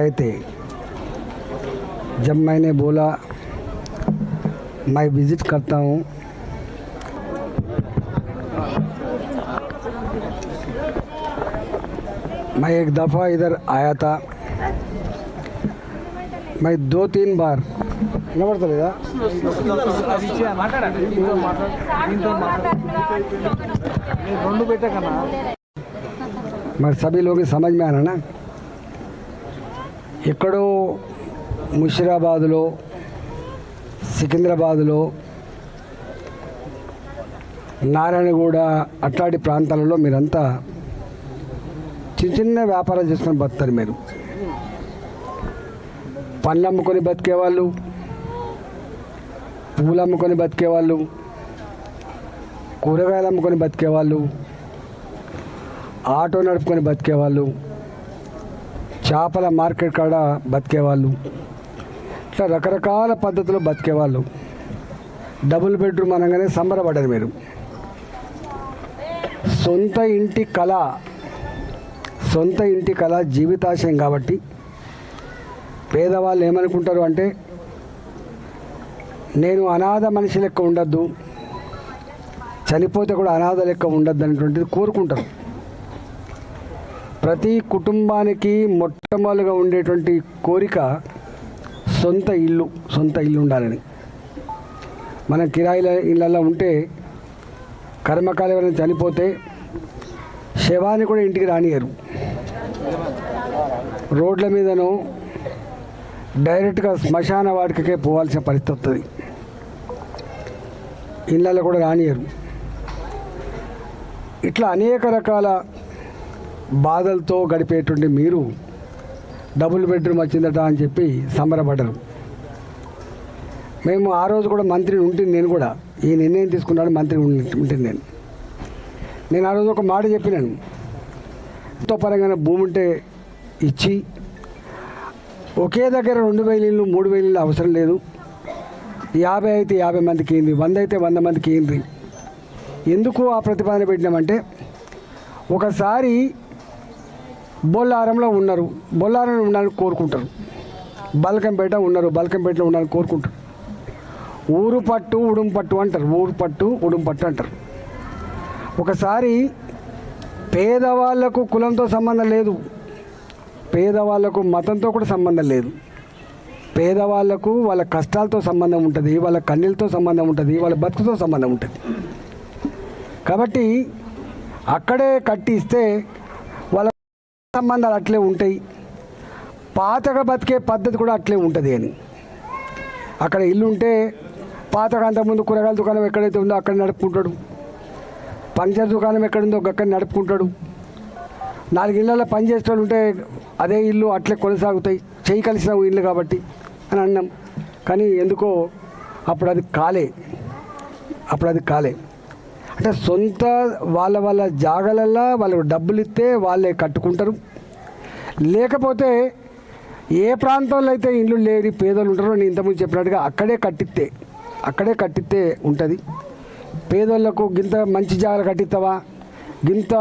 थे जब मैंने बोला मैं विज़िट करता हूँ मैं एक दफ़ा इधर आया था मैं दो तीन बार వినపడతలేదా అది ఇచ్చే మరి సభీ సమజ్ ఎక్కడో ముషిరాబాదులో సికింద్రాబాదులో నారాయణగూడ అట్లాంటి ప్రాంతాలలో మీరంతా చిన్న చిన్న వ్యాపారాలు చేసుకొని బతుకుతారు మీరు. పండ్లు అమ్ముకొని బతికేవాళ్ళు పూలు అమ్ముకొని బతికేవాళ్ళు కూరగాయలు అమ్ముకొని బతికేవాళ్ళు ఆటో నడుపుకొని బతికేవాళ్ళు చేపల మార్కెట్ కాడ బతికేవాళ్ళు ఇట్లా రకరకాల పద్ధతిలో బతికేవాళ్ళు డబుల్ బెడ్రూమ్ అనగానే సంబరపడ్డారు మీరు. సొంత ఇంటి కళ సొంత ఇంటి కళ జీవితాశయం కాబట్టి పేదవాళ్ళు ఏమనుకుంటారు అంటే నేను అనాథ మనిషి లెక్క ఉండద్దు చనిపోతే కూడా అనాథ లెక్క ఉండద్దు అనేటువంటిది కోరుకుంటారు. ప్రతి కుటుంబానికి మొట్టమొదలుగా ఉండేటువంటి కోరిక సొంత ఇల్లు సొంత ఇల్లు ఉండాలని. మనం కిరాయిల ఇళ్ళల్లో ఉంటే కర్మకాలం ఎవరైనా చనిపోతే శవాన్ని కూడా ఇంటికి రానియరు. రోడ్ల మీదను డైరెక్ట్గా శ్మశాన వాటికే పోవాల్సిన పరిస్థితి వస్తుంది ఇళ్ళల్లో కూడా రానియరు. ఇట్లా అనేక రకాల బాధలతో గడిపేటువంటి మీరు డబుల్ బెడ్రూమ్ వచ్చిందట అని చెప్పి సంబరపడ్డరు. మేము ఆ రోజు కూడా మంత్రిని ఉంటుంది నేను కూడా ఈ నిర్ణయం తీసుకున్నాడు మంత్రి ఉంటుంది నేను. నేను ఆ రోజు ఒక మాట చెప్పినాను. ఎంతో పరంగా భూమి ఉంటే ఇచ్చి ఒకే దగ్గర రెండు వేల ఇళ్ళు మూడు వేల ఇళ్ళు అవసరం లేదు. యాభై అయితే యాభై మందికి ఏంది వంద అయితే వంద మందికి ఏంది? ఎందుకు ఆ ప్రతిపాదన పెట్టినామంటే ఒకసారి బొల్లారంలో ఉన్నారు. బొల్లారంలో ఉండాలని కోరుకుంటారు. బల్కంపేట ఉన్నారు. బల్కంపేటలో ఉండాలని కోరుకుంటారు. ఊరు పట్టు ఉడుం పట్టు అంటారు. ఊరు పట్టు ఉడుం పట్టు అంటారు. ఒకసారి పేదవాళ్ళకు కులంతో సంబంధం లేదు. పేదవాళ్ళకు మతంతో కూడా సంబంధం లేదు. పేదవాళ్ళకు వాళ్ళ కష్టాలతో సంబంధం ఉంటుంది. వాళ్ళ కన్నీళ్ళతో సంబంధం ఉంటుంది. వాళ్ళ బతుకుతో సంబంధం ఉంటుంది. కాబట్టి అక్కడే కట్టిస్తే సంబంధాలు అట్లే ఉంటాయి. పాతగా బతికే పద్ధతి కూడా అట్లే ఉంటుంది అని. అక్కడ ఇల్లు ఉంటే పాతగా అంతకుముందు కూరగాయల దుకాణం ఎక్కడైతే ఉందో అక్కడ నడుపుకుంటాడు. పంచర్ దుకాణం ఎక్కడుందో అక్కడ నడుపుకుంటాడు. నాలుగు ఇళ్ళల్లో పని చేసేటోళ్ళు ఉంటే అదే ఇల్లు అట్లే కొనసాగుతాయి. చేయి కలిసిన ఇల్లు కాబట్టి అని అన్నాం. కానీ ఎందుకో అప్పుడు అది కాలే. అప్పుడు అది కాలే. అంటే సొంత వాళ్ళ వాళ్ళ జాగలల్లో వాళ్ళకు డబ్బులు ఇస్తే వాళ్ళే కట్టుకుంటారు. లేకపోతే ఏ ప్రాంతంలో అయితే ఇల్లు లేని పేదలు ఉంటారో నేను ఇంతకుముందు చెప్పినట్టుగా అక్కడే కట్టిస్తే అక్కడే కట్టిస్తే ఉంటుంది. పేదోళ్ళకు గింత మంచి జాగాలు కట్టిస్తావా గింత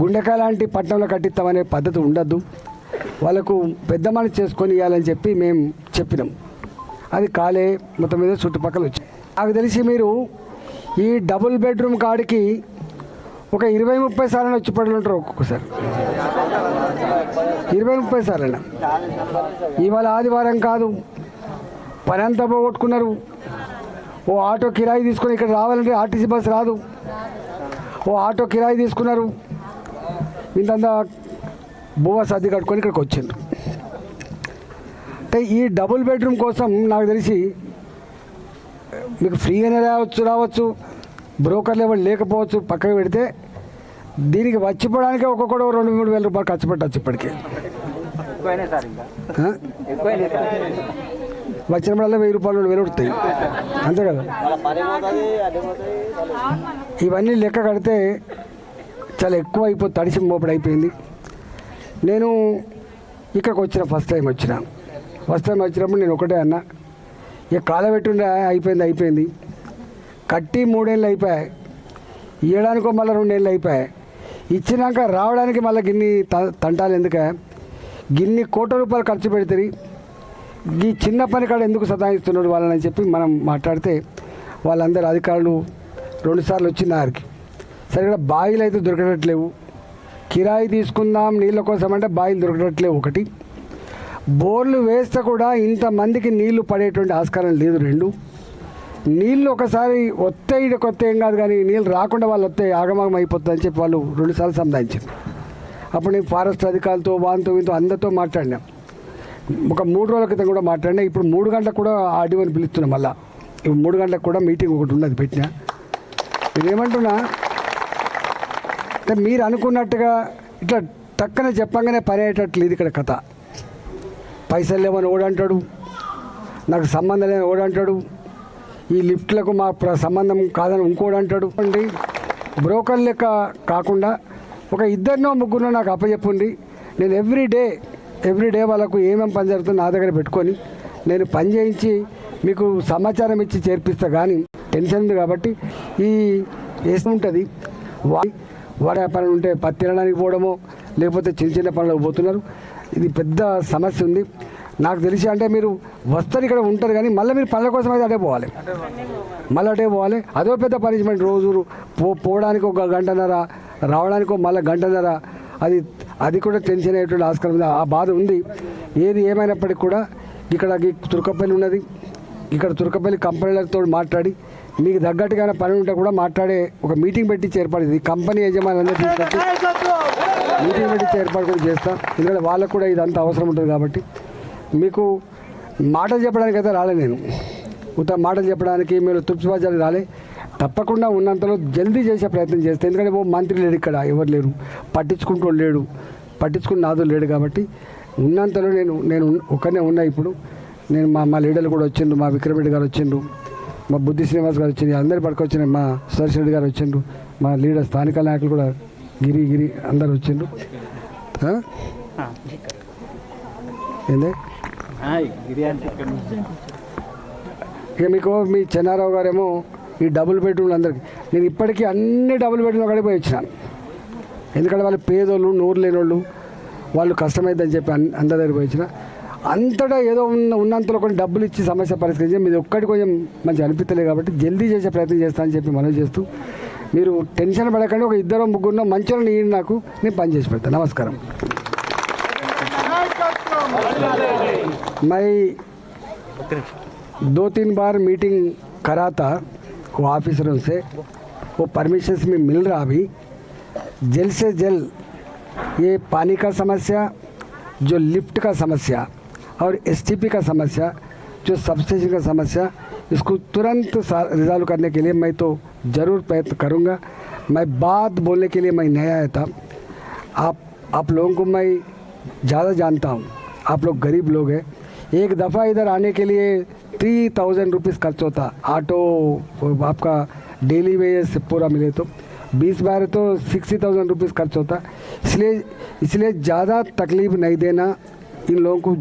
గుండెకాయ లాంటి పట్టణంలో కట్టిస్తావా అనే పద్ధతి ఉండద్దు. వాళ్ళకు పెద్ద మన చేసుకొని ఇవ్వాలని చెప్పి మేము చెప్పినాం. అది కాలే మొత్తం మీద చుట్టుపక్కల వచ్చాయి నాకు తెలిసి మీరు ఈ డబుల్ బెడ్రూమ్ కాడికి ఒక ఇరవై ముప్పై సార్లు వచ్చి పడి ఉంటారు ఒక్కొక్కసారి. ఇరవై ముప్పై సార్లు ఇవాళ ఆదివారం కాదు. పని అంతా పోగొట్టుకున్నారు. ఓ ఆటో కిరాయి తీసుకొని ఇక్కడ రావాలంటే ఆర్టీసీ బస్ రాదు. ఓ ఆటో కిరాయి తీసుకున్నారు. ఇంతంతా బువ్వ సర్ది కట్టుకొని ఇక్కడికి వచ్చిండ్రు. అంటే ఈ డబుల్ బెడ్రూమ్ కోసం నాకు తెలిసి మీకు ఫ్రీగానే రావచ్చు రావచ్చు. బ్రోకర్లు ఎవరు లేకపోవచ్చు పక్కకు పెడితే దీనికి వచ్చిపోవడానికే ఒక్కొక్కడు రెండు మూడు వేల రూపాయలు ఖర్చు పెట్టచ్చు ఇప్పటికే. వచ్చినప్పుడల్లా వెయ్యి రూపాయలు రెండు వేలు ఉడతాయి అంతే కదా? ఇవన్నీ లెక్క కడితే చాలా ఎక్కువ అయిపోయి తడిసి మోపడి అయిపోయింది. నేను ఇక్కడికి వచ్చిన ఫస్ట్ టైం వచ్చిన. ఫస్ట్ టైం వచ్చినప్పుడు నేను ఒకటే అన్నా. ఇక కాలబెట్టుండే అయిపోయింది అయిపోయింది. కట్టి మూడేళ్ళు అయిపోయాయి. ఇవ్వడానికో మళ్ళీ రెండేళ్ళు అయిపోయాయి. ఇచ్చినాక రావడానికి మళ్ళీ గిన్ని త- తంటాలు ఎందుక? గిన్ని కోట్ల రూపాయలు ఖర్చు పెడితే ఈ చిన్న పని కాడ ఎందుకు సతాయిస్తున్నాడు వాళ్ళని చెప్పి మనం మాట్లాడితే వాళ్ళందరూ అధికారులు రెండుసార్లు వచ్చిన ఆరికి సరే ఇక్కడ బాయిలు అయితే దొరకట్లేవు కిరాయి తీసుకుందాం నీళ్ళ కోసం అంటే బాయిలు దొరకట్లేవు ఒకటి. బోర్లు వేస్తే కూడా ఇంతమందికి నీళ్ళు పడేటువంటి ఆస్కారం లేదు రెండు. నీళ్ళు ఒకసారి వస్తే ఇక కొత్త ఏం కాదు కానీ నీళ్ళు రాకుండా వాళ్ళు వస్తే ఆగమాగం అయిపోతుంది అని చెప్పి వాళ్ళు రెండుసార్లు సంధానించారు. అప్పుడు నేను ఫారెస్ట్ అధికారులతో వాంతో వీంతో అందరితో మాట్లాడినా. ఒక మూడు రోజుల క్రితం కూడా మాట్లాడినా. ఇప్పుడు మూడు గంటలకు కూడా ఆడియోని పిలుస్తున్నాం మళ్ళా. ఇప్పుడు మూడు గంటలకు కూడా మీటింగ్ ఒకటి ఉన్నది పెట్టిన. నేనేమంటున్నా అంటే మీరు అనుకున్నట్టుగా ఇట్లా టక్కన చెప్పంగానే పని అయ్యేటట్లేదు ఇక్కడ కథ. పైసలు లేవని ఓడంటాడు నాకు సంబంధం లేని ఓడంటాడు ఈ లిఫ్ట్లకు మా సంబంధం కాదని ఇంకోడు అంటాడు? అండి బ్రోకర్ లెక్క కాకుండా ఒక ఇద్దరినో ముగ్గురునో నాకు అప్పచెప్పండి. నేను ఎవ్రీ డే ఎవ్రీ డే వాళ్ళకు ఏమేమి పని జరుగుతుందో నా దగ్గర పెట్టుకొని నేను పని చేయించి మీకు సమాచారం ఇచ్చి చేర్పిస్తా. కానీ టెన్షన్ ఉంది కాబట్టి ఈ వేసి ఉంటుంది. వా పనులు ఉంటే పత్తి తినడానికి పోవడమో లేకపోతే చిన్న చిన్న పనులకు పోతున్నారు. ఇది పెద్ద సమస్య ఉంది. నాకు తెలిసి అంటే మీరు వస్తారు ఇక్కడ ఉంటారు కానీ మళ్ళీ మీరు పనుల కోసం అయితే అటే పోవాలి. మళ్ళీ అటే పోవాలి. అదో పెద్ద పనిష్మెంట్ రోజు పో పోవడానికి ఒక గంటన్నర రావడానికి ఒక మళ్ళీ గంటన్నర. అది అది కూడా టెన్షన్ అయ్యేటువంటి ఆస్కారం ఉంది. ఆ బాధ ఉంది. ఏది ఏమైనప్పటికీ కూడా ఇక్కడ తుర్కపల్లి ఉన్నది. ఇక్కడ తుర్కపల్లి కంపెనీలతో మాట్లాడి మీకు తగ్గట్టుగా పని ఉంటే కూడా మాట్లాడే ఒక మీటింగ్ పెట్టి ఏర్పడింది కంపెనీ యజమానులందరూ తీసుకొచ్చి మీటింగ్ పెట్టి ఏర్పాటు కూడా చేస్తాం. ఎందుకంటే వాళ్ళకు కూడా ఇదంతా అవసరం ఉంటుంది కాబట్టి. మీకు మాటలు చెప్పడానికి అయితే రాలే నేను. ఉత్త మాటలు చెప్పడానికి మీరు తుప్సిబాజాలు రాలే. తప్పకుండా ఉన్నంతలో జల్దీ చేసే ప్రయత్నం చేస్తే. ఎందుకంటే ఓ మంత్రి లేడు ఇక్కడ ఎవరు లేరు. పట్టించుకుంటూ లేడు. పట్టించుకున్న నాదు లేడు కాబట్టి. ఉన్నంతలో నేను నేను ఒక్కనే ఉన్నా ఇప్పుడు. నేను మా మా లీడర్లు కూడా వచ్చిండ్రు మా విక్రమ్ రెడ్డి గారు వచ్చిండ్రు. మా బుద్ధి శ్రీనివాస్ గారు వచ్చింది అందరు పట్టుకొచ్చిన మా సురేష్ రెడ్డి గారు వచ్చిండ్రు. మా లీడర్ స్థానిక నాయకులు కూడా గిరి గిరి అందరు వచ్చిండ్రు. ఆ? ఏంది? ఇక మీకు మీ చెన్నారావు గారేమో ఈ డబుల్ బెడ్రూమ్లు అందరికి. నేను ఇప్పటికీ అన్ని డబుల్ బెడ్రూమ్లు అక్కడికి పోయి వచ్చినాను ఎందుకంటే వాళ్ళు పేదోళ్ళు నోరు లేని వాళ్ళు వాళ్ళు కష్టమైందని చెప్పి అందరి దగ్గర పోయి వచ్చిన. అంతటా ఏదో ఉన్న ఉన్నంతలో కొన్ని డబ్బులు ఇచ్చి సమస్య పరిష్కరించి మీరు ఒక్కటి కొంచెం మంచి అనిపించలేదు కాబట్టి జల్దీ చేసే ప్రయత్నం చేస్తానని చెప్పి మనవి చేస్తూ మీరు టెన్షన్ పడకండి ఒక ఇద్దరు ముగ్గురు మంచి నేను నాకు నేను పని చేసి పెడతాను నమస్కారం मैं दो तीन बार मीटिंग करा था वो ऑफिसरों से वो परमिशन में मिल रहा अभी जल्द से जल्द ये पानी का समस्या जो लिफ्ट का समस्या और एसटीपी का समस्या, जो सबस्टेशन का समस्या, इसको तुरंत रिजॉल्व करने के लिए मैं तो ज़रूर प्रयत्न करूँगा। मैं बात बोलने के लिए मैं नहीं आया था। आप आप लोगों को मैं ज़्यादा जानता हूँ। आप लोग गरीब लोग हैं। एक दफ़ा इधर आने के लिए थ्री थाउज़ेंड रुपीज़ खर्च होता। ऑटो, आपका डेली वेज पूरा मिले तो। बीस बार तो सिक्सटी थाउज़ेंड रुपीज़ खर्च होता। इसलिए इसलिए ज़्यादा तकलीफ़ नहीं देना इन लोगों को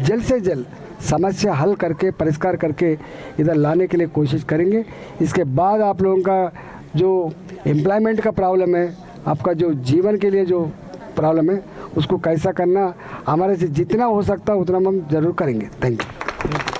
जल्द से जल्द समस्या हल करके, परिष्कार करके इधर लाने के लिए कोशिश करेंगे। इसके बाद आप लोगों का जो एम्प्लॉयमेंट का प्रॉब्लम है, आपका जो जीवन के लिए जो प्रॉब्लम है, उसको कैसा करना, हमारे से जितना हो सकता है उतना हम ज़रूर करेंगे। Thank you